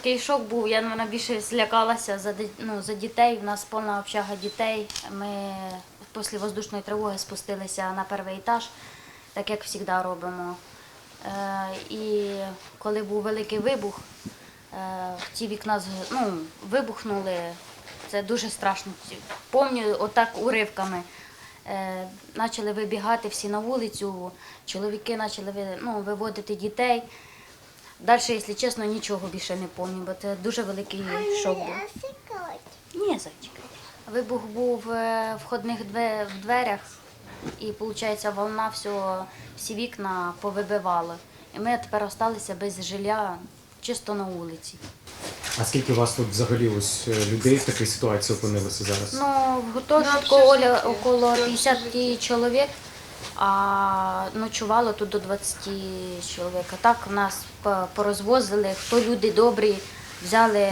такий шок був. Я вона більше злякалася за ну, за дітей. У нас повна общага дітей. Ми після воздушної тривоги спустилися на перший етаж, так як завжди робимо. Е, і коли був великий вибух, е, ті вікна ну, вибухнули. Це дуже страшно. Пам'ятаю, отак уривками. Е, Почали вибігати всі на вулицю, чоловіки почали ну, виводити дітей. Далі, якщо чесно, нічого більше не пам'ятаю, бо це дуже великий шок був. Ні, зайчик. Вибух був е, в входних две- в дверях, і виходить, волна все, всі вікна повибивала. І ми тепер залишилися без жилья чисто на вулиці. А скільки у вас тут взагалі ось е, людей в такій ситуації опинилося зараз? Ну, в гуртожитку Оля около 50 чоловік, а ночувало тут до 20 чоловік. Так в нас порозвозили, хто люди добрі, взяли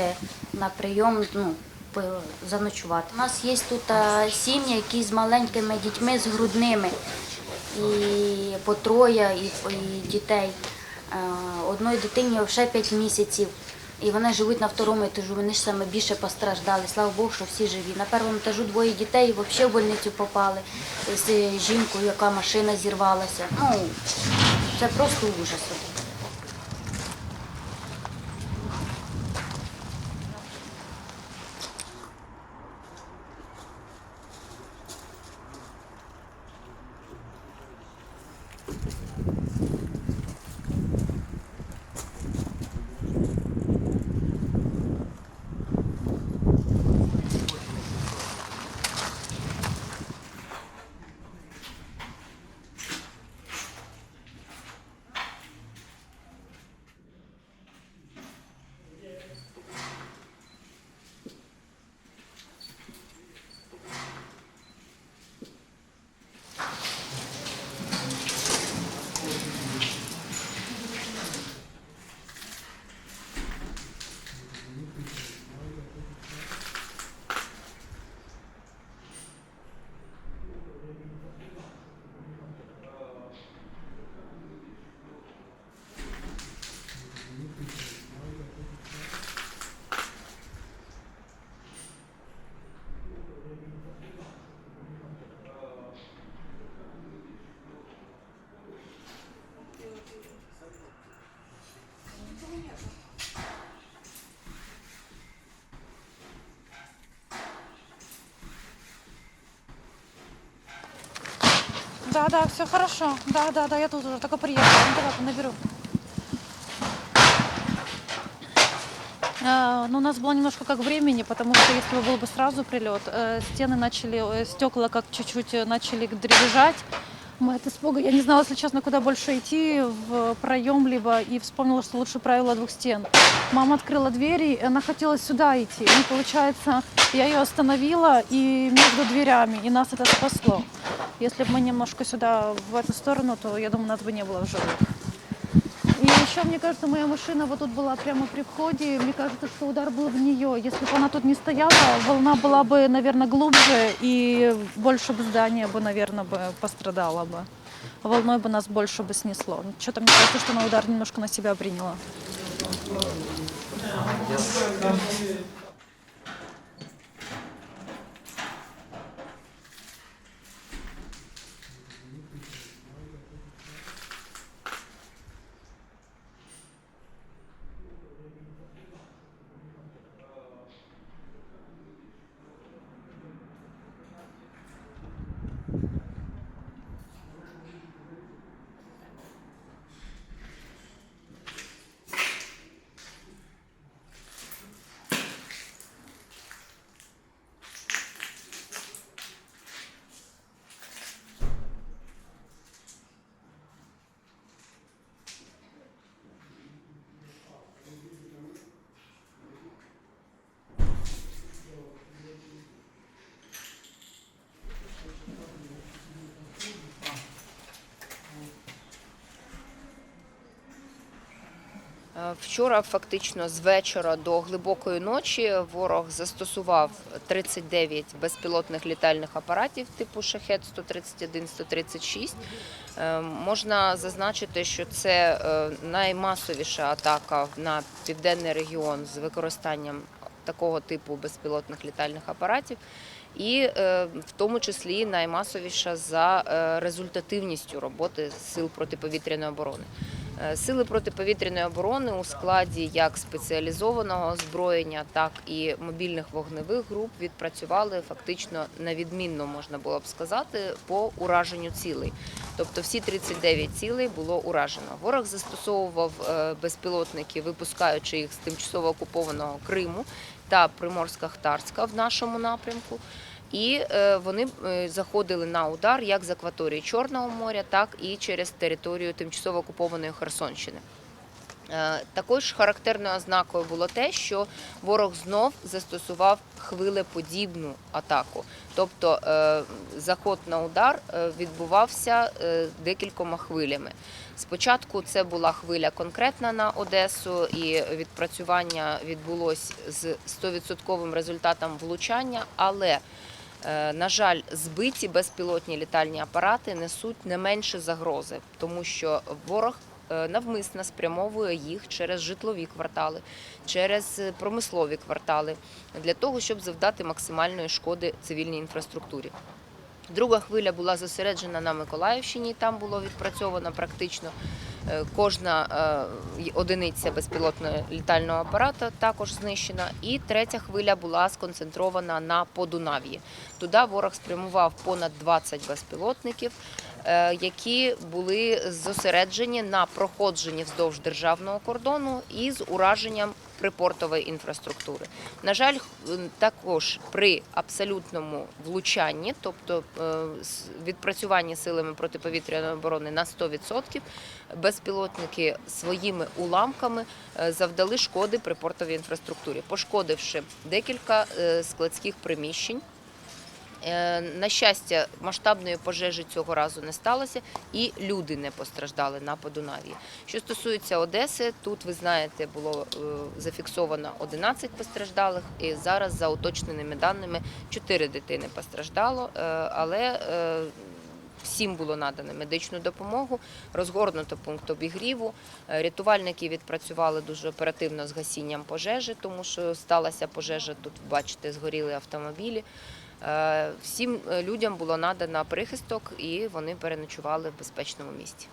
на прийом ну, заночувати. У нас є тут сім'ї, які з маленькими дітьми, з грудними, і по троє, і, і дітей. Одної дитині вже 5 місяців. І вони живуть на второму етажу, вони ж саме більше постраждали. Слава Богу, що всі живі. На першому етажу двоє дітей взагалі в больницю попали з жінкою, яка машина зірвалася. Ну, це просто ужас. Да, да, все хорошо. Да, да, да, я тут уже только приехала. Ну, давай, наберу. А, ну, у нас было немножко как времени, потому что если бы был бы сразу прилет, э, стены начали, э, стекла как чуть-чуть э, начали дребезжать. Мы от испуга, я не знала, если честно, куда больше идти, в проем либо, и вспомнила, что лучше правило двух стен. Мама открыла двери, и она хотела сюда идти. Ну, получается, я ее остановила и между дверями, и нас это спасло. Если бы мы немножко сюда, в эту сторону, то, я думаю, нас бы не было в живых. И еще, мне кажется, моя машина вот тут была прямо при входе. Мне кажется, что удар был в нее. Если бы она тут не стояла, волна была бы, наверное, глубже и больше бы здание бы, наверное, бы пострадало бы. Волной бы нас больше бы снесло. Что-то мне кажется, что на удар немножко на себя приняла. Вчора, фактично, з вечора до глибокої ночі ворог застосував 39 безпілотних літальних апаратів типу шахет 131-136. Е, Можна зазначити, що це е, наймасовіша атака на південний регіон з використанням такого типу безпілотних літальних апаратів. І е, в тому числі наймасовіша за е, результативністю роботи сил протиповітряної оборони. Е, Сили протиповітряної оборони у складі як спеціалізованого озброєння, так і мобільних вогневих груп відпрацювали фактично на відмінно, можна було б сказати, по ураженню цілей. Тобто всі 39 цілей було уражено. Ворог застосовував е, безпілотники, випускаючи їх з тимчасово окупованого Криму та Приморська-Хтарська в нашому напрямку. І е, вони е, заходили на удар як з акваторії Чорного моря, так і через територію тимчасово окупованої Херсонщини. Е, Також характерною ознакою було те, що ворог знов застосував хвилеподібну атаку. Тобто заход на удар відбувався декількома хвилями. Спочатку це була хвиля конкретна на Одесу, і відпрацювання відбулось з 100% результатом влучання, але На жаль, збиті безпілотні літальні апарати несуть не менше загрози, тому що ворог е, навмисно спрямовує їх через житлові квартали, через е, промислові квартали для того, щоб завдати максимальної шкоди цивільній інфраструктурі. Друга хвиля була зосереджена на Миколаївщині. Там було відпрацьовано практично е, кожна е, одиниця безпілотного літального апарата також знищена. І третя хвиля була сконцентрована на Подунав'ї. Туди ворог спрямував понад 20 безпілотників, е, які були зосереджені на проходженні вздовж державного кордону і з ураженням припортової інфраструктури. На жаль, також при абсолютному влучанні, тобто е, відпрацюванні силами протиповітряної оборони на 100%, безпілотники своїми уламками е, завдали шкоди припортовій інфраструктурі, пошкодивши декілька е, складських приміщень. Е, На щастя, масштабної пожежі цього разу не сталося, і люди не постраждали на Подунав'ї. Що стосується Одеси, тут ви знаєте, було е, зафіксовано 11 постраждалих, і зараз за уточненими даними 4 дитини постраждало, е, але Всім було надано медичну допомогу, розгорнуто пункт обігріву. Рятувальники відпрацювали дуже оперативно з гасінням пожежі, тому що сталася пожежа. Тут бачите, згоріли автомобілі. Е, Всім е, людям було надано прихисток, і вони переночували в безпечному місці.